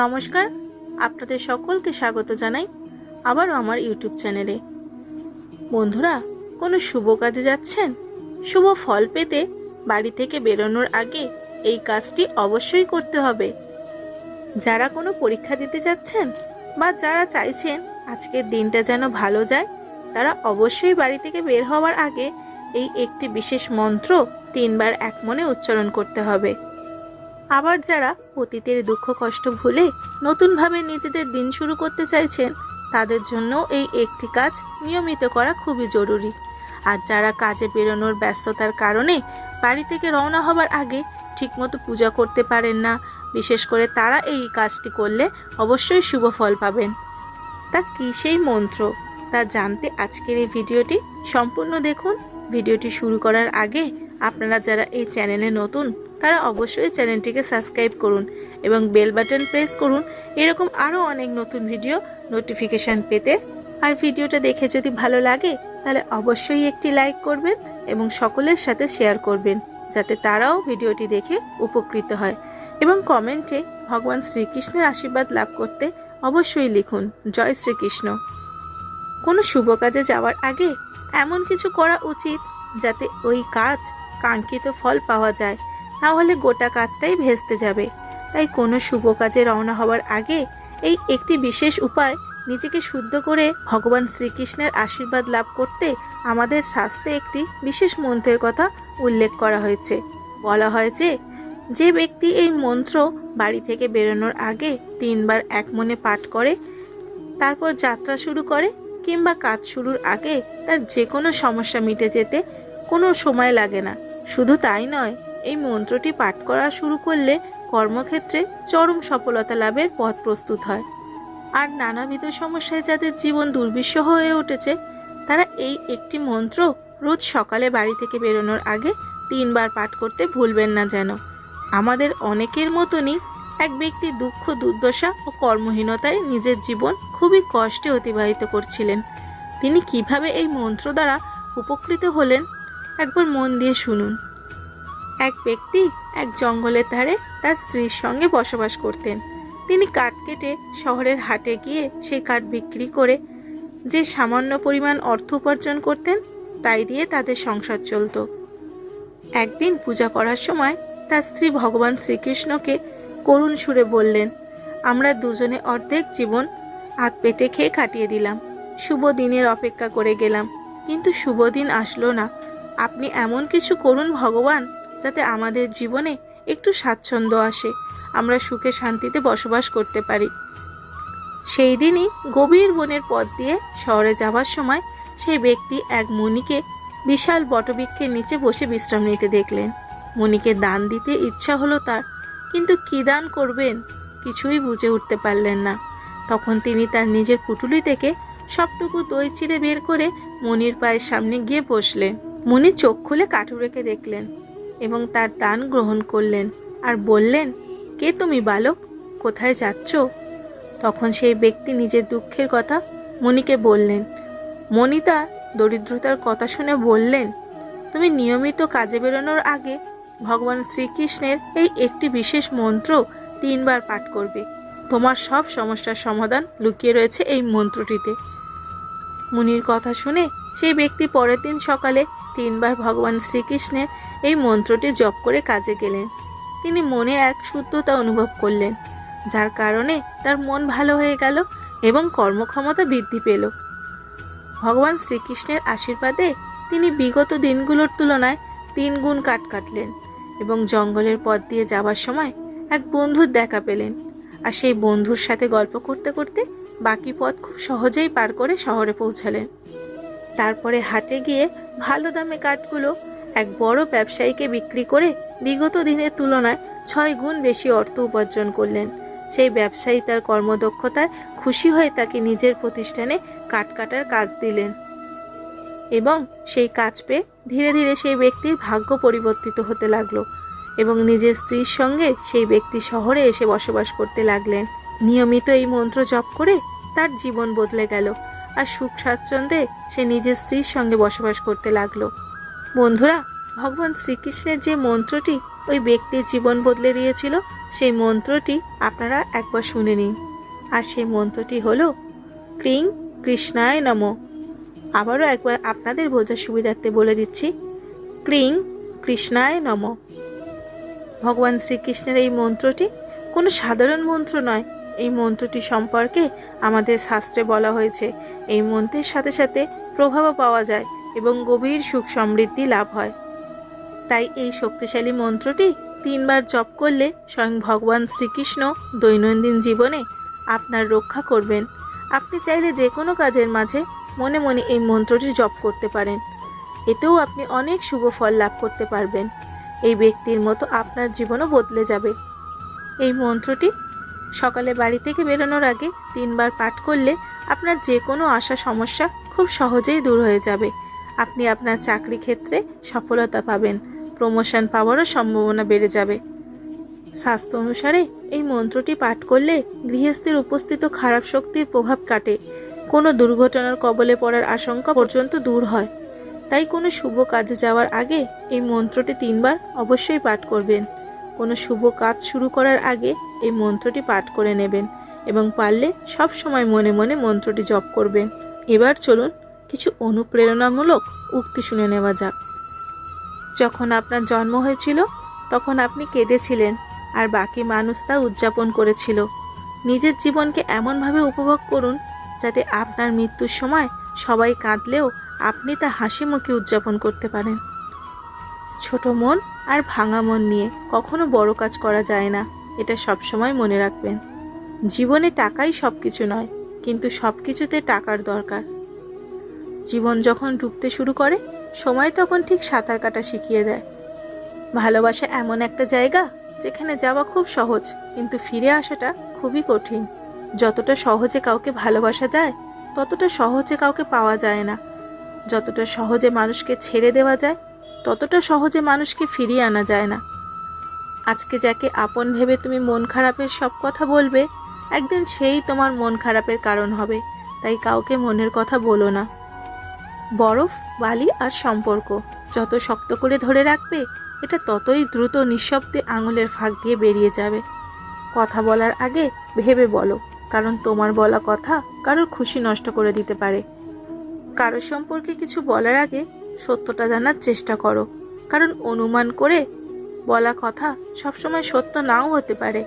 নমস্কার, আপনাদের সকলকে স্বাগত জানাই আবারও আমার ইউটিউব চ্যানেলে। বন্ধুরা, কোনো শুভ কাজে যাচ্ছেন? শুভ ফল পেতে বাড়ি থেকে বেরোনোর আগে এই কাজটি অবশ্যই করতে হবে। যারা কোনো পরীক্ষা দিতে যাচ্ছেন বা যারা চাইছেন আজকের দিনটা যেন ভালো যায়, তারা অবশ্যই বাড়ি থেকে বের হওয়ার আগে এই একটি বিশেষ মন্ত্র তিনবার এক মনে উচ্চারণ করতে হবে। আবার যারা অতীতের দুঃখ কষ্ট ভুলে নতুনভাবে নিজেদের দিন শুরু করতে চাইছেন, তাদের জন্য এই একটি কাজ নিয়মিত করা খুবই জরুরি। আর যারা কাজে বেরোনোর ব্যস্ততার কারণে বাড়ি থেকে রওনা হবার আগে ঠিকমতো পূজা করতে পারেন না, বিশেষ করে তারা এই কাজটি করলে অবশ্যই শুভ ফল পাবেন। তা কী সেই মন্ত্র? তা জানতে আজকের এই ভিডিওটি সম্পূর্ণ দেখুন। ভিডিওটি শুরু করার আগে আপনারা যারা এই চ্যানেলে নতুন তারা অবশ্যই চ্যানেলটিকে সাবস্ক্রাইব করুন এবং বেল বাটন প্রেস করুন। এরকম আরও অনেক নতুন ভিডিও নোটিফিকেশান পেতে। আর ভিডিওটা দেখে যদি ভালো লাগে, তাহলে অবশ্যই একটি লাইক করবেন এবং সকলের সাথে শেয়ার করবেন, যাতে তারাও ভিডিওটি দেখে উপকৃত হয়। এবং কমেন্টে ভগবান শ্রীকৃষ্ণের আশীর্বাদ লাভ করতে অবশ্যই লিখুন, জয় শ্রীকৃষ্ণ। কোনো শুভ কাজে যাওয়ার আগে এমন কিছু করা উচিত যাতে ওই কাজ কাঙ্ক্ষিত ফল পাওয়া যায়। না হলে গোটা কাজটাই ভেস্তে যাবে। তাই কোনো শুভ কাজে রওনা হওয়ার আগে এই একটি বিশেষ উপায় নিজেকে শুদ্ধ করে ভগবান শ্রীকৃষ্ণের আশীর্বাদ লাভ করতে আমাদের শাস্ত্রে একটি বিশেষ মন্ত্রের কথা উল্লেখ করা হয়েছে। বলা হয় যে যে ব্যক্তি এই মন্ত্র বাড়ি থেকে বেরোনোর আগে তিনবার এক মনে পাঠ করে, তারপর যাত্রা শুরু করে কিংবা কাজ শুরুর আগে তার যে কোনো সমস্যা মিটে যেতে কোনো সময় লাগে না। শুধু তাই নয় এই মন্ত্রটি পাঠ করা শুরু করলে কর্মক্ষেত্রে চরম সফলতা লাভের পথ প্রস্তুত হয়। আর নানাবিধ সমস্যায় যাদের জীবন দুর্বিষহ হয়ে উঠেছে, তারা এই একটি মন্ত্র রোজ সকালে বাড়ি থেকে বেরোনোর আগে তিনবার পাঠ করতে ভুলবেন না যেন। আমাদের অনেকের মতনই এক ব্যক্তি দুঃখ, দুর্দশা ও কর্মহীনতায় নিজের জীবন খুবই কষ্টে অতিবাহিত করছিলেন। তিনি কীভাবে এই মন্ত্র দ্বারা উপকৃত হলেন, একবার মন দিয়ে শুনুন। এক ব্যক্তি এক জঙ্গলের ধারে তার স্ত্রীর সঙ্গে বসবাস করতেন। তিনি কাঠ কেটে শহরের হাটে গিয়ে সেই কাঠ বিক্রি করে যে সামান্য পরিমাণ অর্থ উপার্জন করতেন, তাই দিয়ে তাদের সংসার চলত। একদিন পূজা করার সময় তার স্ত্রী ভগবান শ্রীকৃষ্ণকে করুণ সুরে বললেন, আমরা দুজনে অর্ধেক জীবন হাত পেটে খেয়ে কাটিয়ে দিলাম। শুভ দিনের অপেক্ষা করে গেলাম। কিন্তু শুভ দিন আসলো না। আপনি এমন কিছু করুন ভগবান। যাতে আমাদের জীবনে একটু স্বাচ্ছন্দ্য আসে, আমরা সুখে শান্তিতে বসবাস করতে পারি। সেই দিনই গভীর বনের পথ দিয়ে শহরে যাওয়ার সময় সেই ব্যক্তি এক মণিকে বিশাল বটবৃক্ষের নিচে বসে বিশ্রাম নিতে দেখলেন। মণিকে দান দিতে ইচ্ছা হলো তার, কিন্তু কি দান করবেন কিছুই বুঝে উঠতে পারলেন না। তখন তিনি তার নিজের পুটুলি থেকে সবটুকু দই চিড়ে বের করে মনির পায়ের সামনে গিয়ে বসলেন। মনি চোখ খুলে কাঠুরেকে দেখলেন। এবং তার দান গ্রহণ করলেন। আর বললেন, কে তুমি বালক? কোথায় যাচ্ছ? তখন সেই ব্যক্তি নিজের দুঃখের কথা মণিকে বললেন। মণি তার দরিদ্রতার কথা শুনে বললেন, তুমি নিয়মিত কাজে বেরোনোর আগে ভগবান শ্রীকৃষ্ণের এই একটি বিশেষ মন্ত্র তিনবার পাঠ করবে। তোমার সব সমস্যার সমাধান লুকিয়ে রয়েছে এই মন্ত্রটিতে। মুনির কথা শুনে সেই ব্যক্তি পরের দিন সকালে তিনবার ভগবান শ্রীকৃষ্ণের এই মন্ত্রটি জপ করে কাজে গেলেন। তিনি মনে এক শুদ্ধতা অনুভব করলেন, যার কারণে তার মন ভালো হয়ে গেল এবং কর্মক্ষমতা বৃদ্ধি পেল। ভগবান শ্রীকৃষ্ণের আশীর্বাদে তিনি বিগত দিনগুলোর তুলনায় তিন গুণ কাট কাটলেন এবং জঙ্গলের পথ দিয়ে যাওয়ার সময় এক বন্ধুর দেখা পেলেন আর সেই বন্ধুর সাথে গল্প করতে করতে বাকি পথ খুব সহজেই পার করে শহরে পৌঁছালেন। তারপরে হাটে গিয়ে ভালো দামে কাঠগুলো এক বড় ব্যবসায়ীকে বিক্রি করে বিগত দিনের তুলনায় ছয় গুণ বেশি অর্থ উপার্জন করলেন। সেই ব্যবসায়ী তার কর্মদক্ষতায় খুশি হয়ে তাকে নিজের প্রতিষ্ঠানে কাঠ কাটার কাজ দিলেন এবং সেই কাজ পেয়ে ধীরে ধীরে সেই ব্যক্তির ভাগ্য পরিবর্তিত হতে লাগল এবং নিজের স্ত্রীর সঙ্গে সেই ব্যক্তি শহরে এসে বসবাস করতে লাগলেন। নিয়মিত এই মন্ত্র জপ করে তার জীবন বদলে গেল। আর সুখ স্বাচ্ছন্দ্যে সে নিজের স্ত্রীর সঙ্গে বসবাস করতে লাগল। বন্ধুরা, ভগবান শ্রীকৃষ্ণের যে মন্ত্রটি ওই ব্যক্তির জীবন বদলে দিয়েছিল, সেই মন্ত্রটি আপনারা একবার শুনে নিন। আর সেই মন্ত্রটি হলো, ক্রিং কৃষ্ণায় নম। আবারও একবার আপনাদের বোঝার সুবিধার্থে বলে দিচ্ছি, ক্রিং কৃষ্ণায় নম। ভগবান শ্রীকৃষ্ণের এই মন্ত্রটি কোনো সাধারণ মন্ত্র নয় এই মন্ত্রটি সম্পর্কে আমাদের শাস্ত্রে বলা হয়েছে। এই মন্ত্রের সাথে সাথে প্রভাবও পাওয়া যায় এবং গভীর সুখ সমৃদ্ধি লাভ হয়। তাই এই শক্তিশালী মন্ত্রটি তিনবার জপ করলে স্বয়ং ভগবান শ্রীকৃষ্ণ দৈনন্দিন জীবনে আপনার রক্ষা করবেন। আপনি চাইলে যে কোনো কাজের মাঝে মনে মনে এই মন্ত্রটি জপ করতে পারেন। এতেও আপনি অনেক শুভ ফল লাভ করতে পারবেন। এই ব্যক্তির মতো আপনার জীবনও বদলে যাবে। এই মন্ত্রটি সকালে বাড়ি থেকে বেরোনোর আগে তিনবার পাঠ করলে আপনার যে কোনো আশা সমস্যা খুব সহজেই দূর হয়ে যাবে। আপনি আপনার চাকরি ক্ষেত্রে সফলতা পাবেন প্রমোশন পাওয়ারও সম্ভাবনা বেড়ে যাবে। স্বাস্থ্য অনুসারে এই মন্ত্রটি পাঠ করলে গৃহস্থের উপস্থিত খারাপ শক্তির প্রভাব কাটে। কোনো দুর্ঘটনার কবলে পড়ার আশঙ্কা পর্যন্ত দূর হয়। তাই কোনো শুভ কাজে যাওয়ার আগে এই মন্ত্রটি তিনবার অবশ্যই পাঠ করবেন। কোনো শুভ কাজ শুরু করার আগে এই মন্ত্রটি পাঠ করে নেবেন এবং পারলে সব সময় মনে মনে মন্ত্রটি জপ করবেন। এবার চলুন কিছু অনুপ্রেরণামূলক উক্তি শুনে নেওয়া যাক। যখন আপনার জন্ম হয়েছিল, তখন আপনি কেঁদেছিলেন আর বাকি মানুষ তা উদযাপন করেছিল। নিজের জীবনকে এমনভাবে উপভোগ করুন যাতে আপনার মৃত্যুর সময় সবাই কাঁদলেও আপনি তা হাসি মুখে উদযাপন করতে পারেন। ছোট মন আর ভাঙা মন নিয়ে কখনো বড় কাজ করা যায় না, এটা সবসময় মনে রাখবেন। জীবনে টাকাই সব কিছু নয়, কিন্তু সব কিছুতে টাকার দরকার। জীবন যখন ডুবতে শুরু করে, সময় তখন ঠিক সাঁতার কাটা শিখিয়ে দেয়। ভালোবাসা এমন একটা জায়গা যেখানে যাওয়া খুব সহজ, কিন্তু ফিরে আসাটা খুবই কঠিন। যতটা সহজে কাউকে ভালোবাসা যায়, ততটা সহজে কাউকে পাওয়া যায় না। যতটা সহজে মানুষকে ছেড়ে দেওয়া যায় ততটা সহজে মানুষকে ফিরিয়ে আনা যায় না। আজকে যাকে আপন ভেবে তুমি মন খারাপের সব কথা বলবে, একদিন সেই তোমার মন খারাপের কারণ হবে, তাই কাউকে মনের কথা বলো না। বরফ, বালি আর সম্পর্ক, যত শক্ত করে ধরে রাখবে, এটা ততই দ্রুত নিঃশব্দে আঙুলের ফাঁক দিয়ে বেরিয়ে যাবে। কথা বলার আগে ভেবে বলো, কারণ তোমার বলা কথা কারোর খুশি নষ্ট করে দিতে পারে। কারও সম্পর্কে কিছু বলার আগে সত্যটা জানার চেষ্টা করো। কারণ অনুমান করে বলা কথা সবসময় সত্য নাও হতে পারে।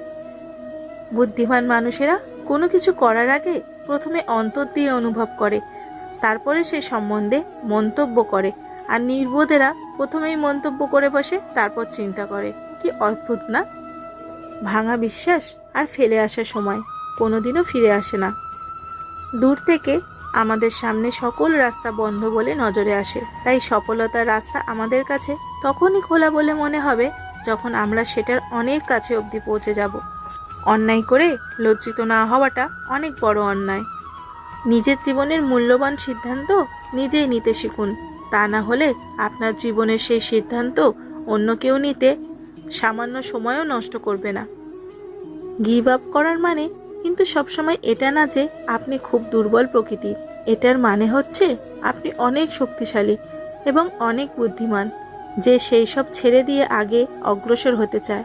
বুদ্ধিমান মানুষেরা কোনো কিছু করার আগে প্রথমে অন্তর দিয়ে অনুভব করে, তারপরে সে সম্বন্ধে মন্তব্য করে, আর নির্বোধেরা প্রথমেই মন্তব্য করে বসে, তারপর চিন্তা করে। কি অদ্ভুত না? ভাঙা বিশ্বাস আর ফেলে আসার সময়, কোনোদিনও ফিরে আসে না। দূর থেকে আমাদের সামনে সকল রাস্তা বন্ধ বলে নজরে আসে। তাই সফলতার রাস্তা আমাদের কাছে তখনই খোলা বলে মনে হবে যখন আমরা সেটার অনেক কাছে অবধি পৌঁছে যাব। অন্যায় করে লজ্জিত না হওয়াটা অনেক বড় অন্যায়। নিজের জীবনের মূল্যবান সিদ্ধান্ত নিজেই নিতে শিখুন। তা না হলে আপনার জীবনের সেই সিদ্ধান্ত অন্য কেউ নিতে সামান্য সময়ও নষ্ট করবে না। গিভ আপ করার মানে কিন্তু সবসময় এটা না যে আপনি খুব দুর্বল প্রকৃতির। এটার মানে হচ্ছে আপনি অনেক শক্তিশালী এবং অনেক বুদ্ধিমান যে সেই সব ছেড়ে দিয়ে আগে অগ্রসর হতে চায়।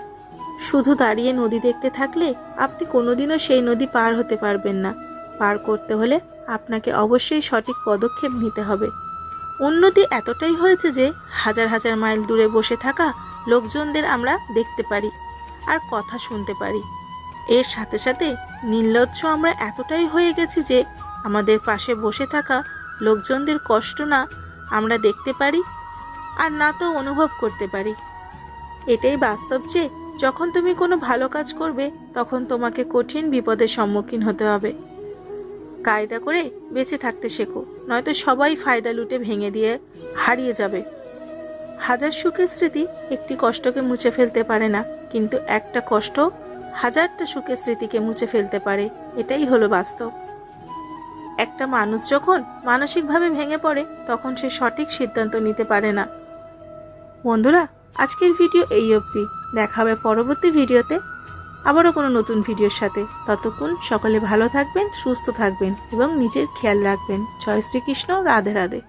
শুধু দাঁড়িয়ে নদী দেখতে থাকলে আপনি কোনোদিনও সেই নদী পার হতে পারবেন না। পার করতে হলে আপনাকে অবশ্যই সঠিক পদক্ষেপ নিতে হবে। উন্নতি এতটাই হয়েছে যে হাজার হাজার মাইল দূরে বসে থাকা লোকজনদের আমরা দেখতে পারি আর কথা শুনতে পারি। এর সাথে সাথে নির্লজ্জ আমরা এতটাই হয়ে গেছি যে আমাদের পাশে বসে থাকা লোকজনদের কষ্ট না আমরা দেখতে পারি আর না তো অনুভব করতে পারি। এটাই বাস্তব যে যখন তুমি কোনো ভালো কাজ করবে, তখন তোমাকে কঠিন বিপদের সম্মুখীন হতে হবে। কায়দা করে বেঁচে থাকতে শেখো, নয়তো সবাই ফায়দা লুটে ভেঙে দিয়ে হারিয়ে যাবে। হাজার সুখের স্মৃতি একটি কষ্টকে মুছে ফেলতে পারে না, কিন্তু একটা কষ্ট হাজারটা সুখের স্মৃতিকে মুছে ফেলতে পারে। এটাই হলো বাস্তব। একটা মানুষ যখন মানসিকভাবে ভেঙে পড়ে, তখন সে সঠিক সিদ্ধান্ত নিতে পারে না। বন্ধুরা, আজকের ভিডিও এই অবধি। দেখা হবে পরবর্তী ভিডিওতে। আবারও কোনো নতুন ভিডিওর সাথে। ততক্ষণ সকলে ভালো থাকবেন, সুস্থ থাকবেন এবং নিজের খেয়াল রাখবেন। জয় শ্রীকৃষ্ণ, রাধে রাধে।